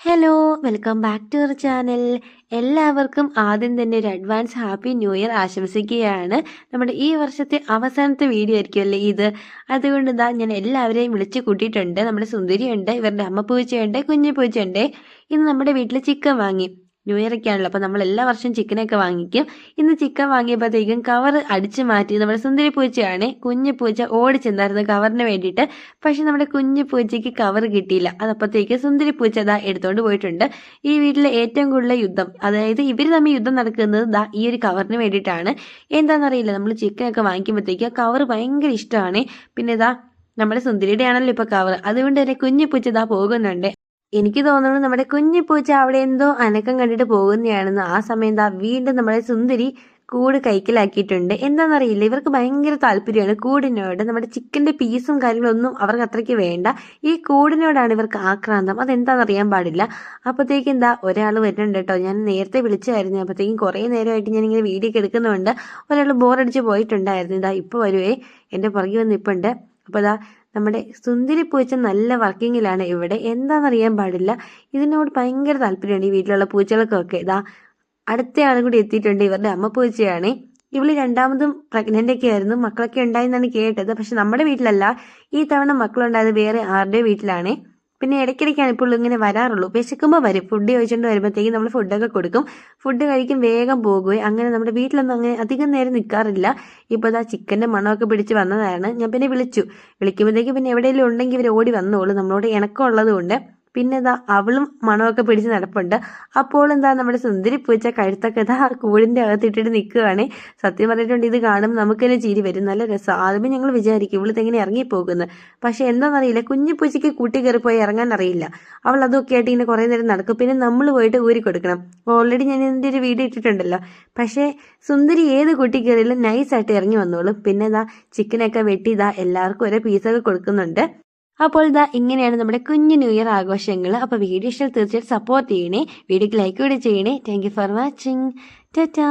Hello welcome back to our channel എല്ലാവർക്കും ആദ്യം തന്നെ ഒരു അഡ്വാൻസ് ഹാപ്പി ന്യൂ ഇയർ ആശംസിക്കുകയാണ്. നമ്മുടെ ഈ വർഷത്തെ അവസാനത്തെ വീഡിയോ ആയിരിക്കുമല്ലേ ഇത്? അതുകൊണ്ട് ഇതാ ഞാൻ എല്ലാവരെയും വിളിച്ച് കൂട്ടിയിട്ടുണ്ട്. നമ്മുടെ സുന്ദരിയുണ്ട് ഇവരുടെ അമ്മ പൂച്ചയുണ്ട് കുഞ്ഞു പൂച്ചയുണ്ട്. ഇന്ന് നമ്മുടെ വീട്ടിൽ ചിക്കൻ വാങ്ങി. ന്യൂ ആണല്ലോ അപ്പോൾ നമ്മൾ എല്ലാ വർഷവും ചിക്കനൊക്കെ വാങ്ങിക്കും. ഇന്ന് ചിക്കൻ വാങ്ങിയപ്പോഴത്തേക്കും കവർ അടിച്ചു മാറ്റി നമ്മുടെ സുന്ദരി പൂച്ചയാണ് കുഞ്ഞു പൂച്ച ഓടിച്ചെന്നായിരുന്നു കവറിന് വേണ്ടിയിട്ട്. പക്ഷെ നമ്മുടെ കുഞ്ഞു പൂച്ചയ്ക്ക് കവർ കിട്ടിയില്ല. അതപ്പോഴത്തേക്ക് സുന്ദരി പൂച്ച ദാ എടുത്തുകൊണ്ട് പോയിട്ടുണ്ട്. ഈ വീട്ടിലെ ഏറ്റവും കൂടുതൽ യുദ്ധം അതായത് ഇവർ തമ്മിൽ യുദ്ധം നടക്കുന്നത് ദാ ഈ ഒരു കവറിന് വേണ്ടിയിട്ടാണ്. എന്താണെന്നറിയില്ല നമ്മൾ ചിക്കനൊക്കെ വാങ്ങിക്കുമ്പോഴത്തേക്ക് കവർ ഭയങ്കര ഇഷ്ടമാണ്. പിന്നെ ഇതാ നമ്മുടെ സുന്ദരിയുടെ ആണല്ലോ ഇപ്പൊ കവർ അതുകൊണ്ട് തന്നെ കുഞ്ഞു പൂച്ച ഇതാ പോകുന്നുണ്ട്. എനിക്ക് തോന്നുന്നു നമ്മുടെ കുഞ്ഞി പൂച്ച അവിടെ എന്തോ അനക്കം കണ്ടിട്ട് പോകുന്നതാണെന്ന് ആ സമയം എന്താ വീണ്ടും നമ്മുടെ സുന്ദരി കൂട് കൈക്കലാക്കിയിട്ടുണ്ട്. എന്താണെന്നറിയില്ല ഇവർക്ക് ഭയങ്കര താല്പര്യമാണ് കൂടിനോട്. നമ്മുടെ ചിക്കന്റെ പീസും കാര്യങ്ങളൊന്നും അവർക്ക് അത്രയ്ക്ക് വേണ്ട. ഈ കൂടിനോടാണ് ഇവർക്ക് ആക്രാന്തം. അതെന്താണെന്നറിയാൻ പാടില്ല. അപ്പോഴത്തേക്ക് എന്താ ഒരാൾ വരുന്നുണ്ട് കേട്ടോ. ഞാൻ നേരത്തെ വിളിച്ചായിരുന്നു. അപ്പോഴത്തേക്കും കുറേ നേരമായിട്ട് ഞാനിങ്ങനെ വീഡിയോ എടുക്കുന്നുണ്ട്. ഒരാൾ ബോറടിച്ച് പോയിട്ടുണ്ടായിരുന്നു. ഇതാ ഇപ്പോൾ വരുവേ. എന്റെ പുറകെ വന്ന് ഇപ്പുണ്ട് അപ്പോൾ ഇതാ നമ്മുടെ സുന്ദരി പൂച്ച നല്ല വർക്കിങ്ങിലാണ് ഇവിടെ. എന്താണെന്നറിയാൻ പാടില്ല. ഇതിനോട് ഭയങ്കര താല്പര്യമാണ് ഈ വീട്ടിലുള്ള പൂച്ചകൾക്കൊക്കെ. ഇതാ അടുത്തയാളും കൂടി എത്തിയിട്ടുണ്ട് ഇവരുടെ അമ്മ പൂച്ചയാണ്. ഇവൾ രണ്ടാമതും പ്രഗ്നന്റ് ഒക്കെ ആയിരുന്നു. മക്കളൊക്കെ ഉണ്ടായെന്നാണ് കേട്ടത്. പക്ഷെ നമ്മുടെ വീട്ടിലല്ല. ഈ തവണ മക്കളുണ്ടായത് വേറെ ആരുടെ വീട്ടിലാണ്. പിന്നെ ഇടയ്ക്കിടയ്ക്കാണ് ഇപ്പോൾ ഇങ്ങനെ വരാറുള്ളൂ. വിശക്കുമ്പോൾ വരും. ഫുഡ് ചോദിച്ചുകൊണ്ട് വരുമ്പോഴത്തേക്കും നമ്മൾ ഫുഡൊക്കെ കൊടുക്കും. ഫുഡ് കഴിക്കും വേഗം പോകുകയും അങ്ങനെ നമ്മുടെ വീട്ടിലൊന്നും അങ്ങനെ അധികം നേരം നിൽക്കാറില്ല ഇപ്പോൾ ആ ചിക്കന്റെ മണമൊക്കെ പിടിച്ച് വന്നതാണ്. ഞാൻ പിന്നെ വിളിച്ചു. വിളിക്കുമ്പോഴത്തേക്കും പിന്നെ എവിടെയെങ്കിലും ഉണ്ടെങ്കിൽ ഇവർ ഓടി വന്നോളൂ. നമ്മളോട് ഇണക്കമുള്ളത് കൊണ്ട് പിന്നെ ഇതാ അവളും മണമൊക്കെ പിടിച്ച് നടപ്പുണ്ട്. അപ്പോൾ എന്താ നമ്മുടെ സുന്ദരി പൂച്ച കഴുത്തൊക്കെ ഇതാ കൂടിന്റെ അകത്തിട്ടിട്ട് നിൽക്കുകയാണ് സത്യം പറഞ്ഞിട്ടുണ്ട് ഇത് കാണുമ്പോൾ നമുക്ക് തന്നെ ചിരി വരും. നല്ല രസം. ആദ്യമേ ഞങ്ങൾ വിചാരിക്കും ഇവിടെ എങ്ങനെ ഇറങ്ങിപ്പോകുന്നത് പക്ഷെ എന്താണെന്നറിയില്ല കുഞ്ഞു പൂച്ചയ്ക്ക് കൂട്ടി കയറി പോയി ഇറങ്ങാൻ അറിയില്ല. അവൾ അതൊക്കെ ആയിട്ട് ഇങ്ങനെ കുറേ നേരം നടക്കും. പിന്നെ നമ്മൾ പോയിട്ട് ഊരി കൊടുക്കണം. ഓൾറെഡി ഞാൻ ഇതിന്റെ ഒരു വീഡിയോ ഇട്ടിട്ടുണ്ടല്ലോ. പക്ഷേ സുന്ദരി ഏത് കുട്ടി കയറിയാലും നൈസായിട്ട് ഇറങ്ങി വന്നോളും. പിന്നെ ഇതാ ചിക്കനൊക്കെ വെട്ടി ഇതാ എല്ലാവർക്കും ഓരോ പീസൊക്കെ കൊടുക്കുന്നുണ്ട്. അപ്പോൾ ഇതാ ഇങ്ങനെയാണ് നമ്മുടെ കുഞ്ഞു ന്യൂ ഇയർ ആഘോഷങ്ങൾ. അപ്പോൾ വീഡിയോ ഇഷ്ടം തീർച്ചയായിട്ടും സപ്പോർട്ട് ചെയ്യണേ. വീഡിയോക്ക് ലൈക്ക് കൂടി ചെയ്യണേ. Thank for watching Tata